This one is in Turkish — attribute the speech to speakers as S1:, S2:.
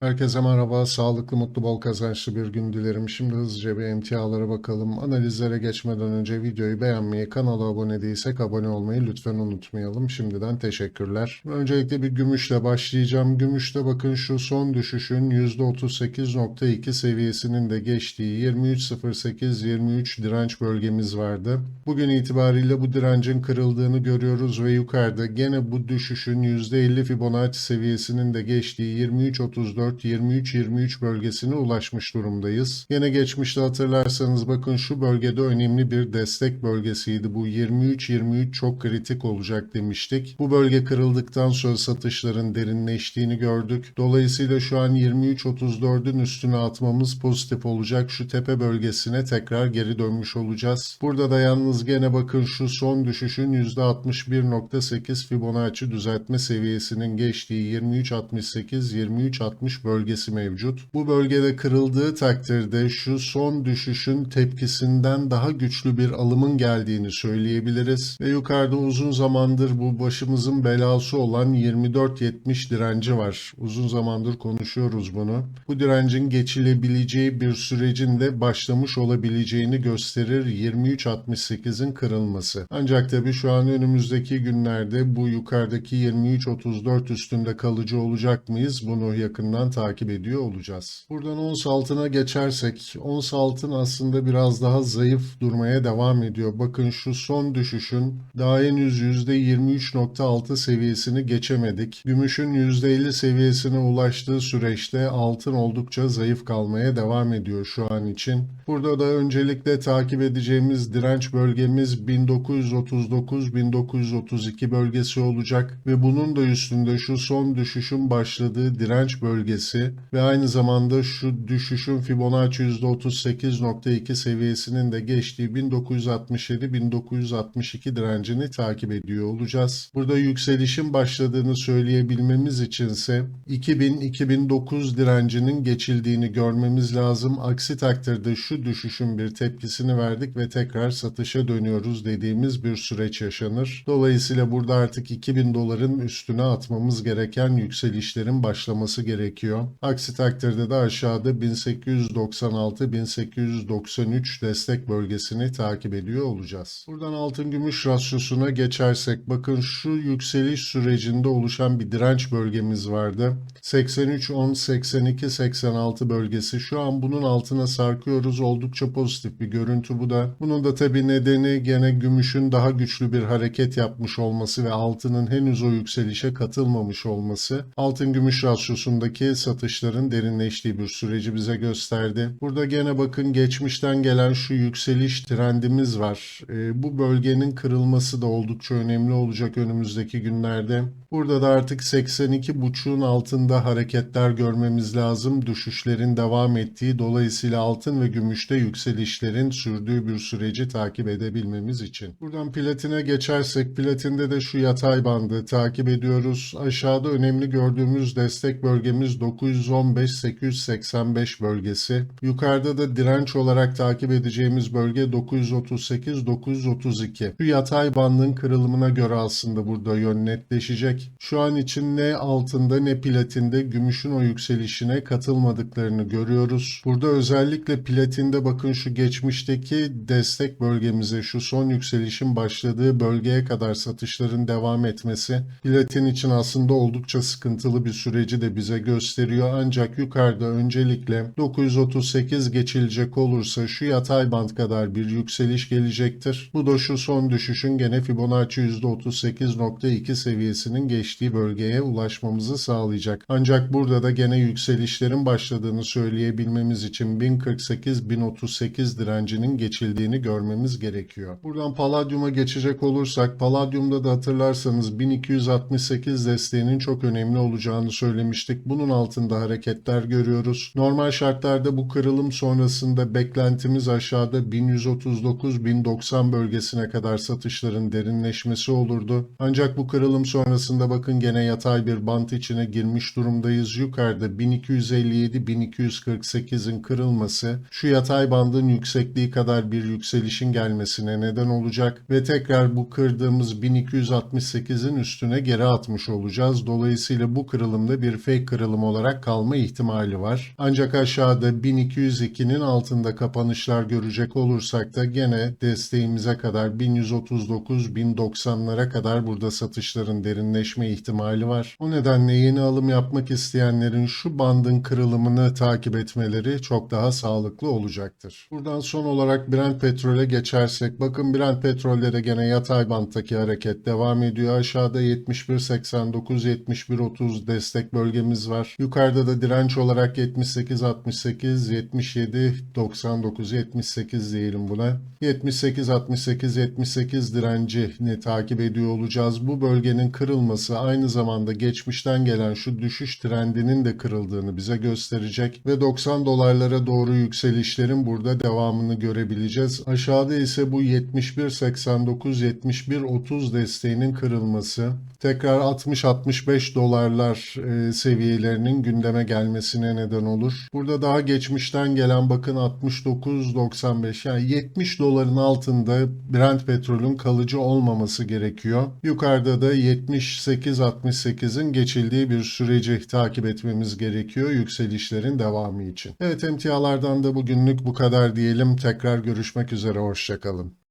S1: Herkese merhaba, sağlıklı, mutlu, bol kazançlı bir gün dilerim. Şimdi hızlıca bir emtialara bakalım. Analizlere geçmeden önce videoyu beğenmeyi, kanala abone değilsek abone olmayı lütfen unutmayalım. Şimdiden teşekkürler. Öncelikle bir gümüşle başlayacağım. Gümüşte bakın şu son düşüşün %38.2 seviyesinin de geçtiği 23.08-23 direnç bölgemiz vardı. Bugün itibariyle bu direncin kırıldığını görüyoruz ve yukarıda gene bu düşüşün %50 Fibonacci seviyesinin de geçtiği 23.34 23-23 bölgesine ulaşmış durumdayız. Yine geçmişte hatırlarsanız bakın şu bölgede önemli bir destek bölgesiydi. Bu 23-23 çok kritik olacak demiştik. Bu bölge kırıldıktan sonra satışların derinleştiğini gördük. Dolayısıyla şu an 23-34'ün üstüne atmamız pozitif olacak. Şu tepe bölgesine tekrar geri dönmüş olacağız. Burada da yalnız gene bakın şu son düşüşün %61.8 Fibonacci düzeltme seviyesinin geçtiği 23.68-23.60 bölgesi mevcut. Bu bölgede kırıldığı takdirde şu son düşüşün tepkisinden daha güçlü bir alımın geldiğini söyleyebiliriz. Ve yukarıda uzun zamandır bu başımızın belası olan 24.70 direnci var. Uzun zamandır konuşuyoruz bunu. Bu direncin geçilebileceği bir sürecin de başlamış olabileceğini gösterir 23.68'in kırılması. Ancak tabii şu an önümüzdeki günlerde bu yukarıdaki 23.34 üstünde kalıcı olacak mıyız? Bunu yakından takip ediyor olacağız. Buradan ons altına geçersek, ons altın aslında biraz daha zayıf durmaya devam ediyor. Bakın şu son düşüşün daha henüz %23.6 seviyesini geçemedik. Gümüşün %50 seviyesine ulaştığı süreçte altın oldukça zayıf kalmaya devam ediyor şu an için. Burada da öncelikle takip edeceğimiz direnç bölgemiz 1939-1932 bölgesi olacak ve bunun da üstünde şu son düşüşün başladığı direnç bölgesi ve aynı zamanda şu düşüşün Fibonacci %38.2 seviyesinin de geçtiği 1967-1962 direncini takip ediyor olacağız. Burada yükselişin başladığını söyleyebilmemiz içinse 2000-2009 direncinin geçildiğini görmemiz lazım. Aksi takdirde şu düşüşün bir tepkisini verdik ve tekrar satışa dönüyoruz dediğimiz bir süreç yaşanır. Dolayısıyla burada artık 2000 doların üstüne atmamız gereken yükselişlerin başlaması gerekiyor. Aksi takdirde de aşağıda 1896-1893 destek bölgesini takip ediyor olacağız. Buradan altın gümüş rasyosuna geçersek bakın şu yükseliş sürecinde oluşan bir direnç bölgemiz vardı. 83 10 82 86 bölgesi. Şu an bunun altına sarkıyoruz. Oldukça pozitif bir görüntü bu da. Bunun da tabii nedeni gene gümüşün daha güçlü bir hareket yapmış olması ve altının henüz o yükselişe katılmamış olması. Altın gümüş rasyosundaki satışların derinleştiği bir süreci bize gösterdi. Burada gene bakın geçmişten gelen şu yükseliş trendimiz var. Ee, bu bölgenin kırılması da oldukça önemli olacak önümüzdeki günlerde. Burada da artık 82.5'un altında hareketler görmemiz lazım. Düşüşlerin devam ettiği dolayısıyla altın ve gümüşte yükselişlerin sürdüğü bir süreci takip edebilmemiz için. Buradan platine geçersek platinde de şu yatay bandı takip ediyoruz. Aşağıda önemli gördüğümüz destek bölgemiz 915-885 bölgesi. Yukarıda da direnç olarak takip edeceğimiz bölge 938-932. Şu yatay bandın kırılımına göre aslında burada yön netleşecek. Şu an için ne altında ne platinde gümüşün o yükselişine katılmadıklarını görüyoruz. Burada özellikle platinde bakın şu geçmişteki destek bölgemize şu son yükselişin başladığı bölgeye kadar satışların devam etmesi platin için aslında oldukça sıkıntılı bir süreci de bize gösteriyor. Ancak yukarıda öncelikle 938 geçilecek olursa şu yatay band kadar bir yükseliş gelecektir. Bu da şu son düşüşün gene Fibonacci %38.2 seviyesinin geçtiği bölgeye ulaşmamızı sağlayacak. Ancak burada da gene yükselişlerin başladığını söyleyebilmemiz için 1048-1038 direncinin geçildiğini görmemiz gerekiyor. Buradan Palladium'a geçecek olursak Palladium'da da hatırlarsanız 1268 desteğinin çok önemli olacağını söylemiştik. Bunun altında hareketler görüyoruz. Normal şartlarda bu kırılım sonrasında beklentimiz aşağıda 1139-1090 bölgesine kadar satışların derinleşmesi olurdu. Ancak bu kırılım sonrasında bakın gene yatay bir bant içine girmiş durumdayız. Yukarıda 1257-1248'in kırılması şu yatay bandın yüksekliği kadar bir yükselişin gelmesine neden olacak ve tekrar bu kırdığımız 1268'in üstüne geri atmış olacağız. Dolayısıyla bu kırılımda bir fake kırılım olarak kalma ihtimali var. Ancak aşağıda 1202'nin altında kapanışlar görecek olursak da gene desteğimize kadar 1139-1090'lara kadar burada satışların derinleşme ihtimali var. O nedenle yeni alım yapmak isteyenlerin şu bandın kırılımını takip etmeleri çok daha sağlıklı olacaktır. Buradan son olarak Brent petrole geçersek bakın Brent petrolde de gene yatay banttaki hareket devam ediyor. Aşağıda 71.89-71.30 destek bölgemiz var. Yukarıda da direnç olarak 78.68, 77.99, 78 diyelim buna. 78.68, 78 direncini takip ediyor olacağız. Bu bölgenin kırılması aynı zamanda geçmişten gelen şu düşüş trendinin de kırıldığını bize gösterecek ve 90 dolarlara doğru yükselişlerin burada devamını görebileceğiz. Aşağıda ise bu 71.89 71.30 desteğinin kırılması tekrar 60-65 dolarlar e, seviyelerinin gündeme gelmesine neden olur. Burada daha geçmişten gelen bakın 69.95 yani 70 doların altında Brent petrolün kalıcı olmaması gerekiyor. Yukarıda da 78-68'in geçildiği bir süreci takip etmemiz gerekiyor yükselişlerin devamı için. Evet emtialardan da bugünlük bu kadar diyelim. Tekrar görüşmek üzere. Hoşçakalın.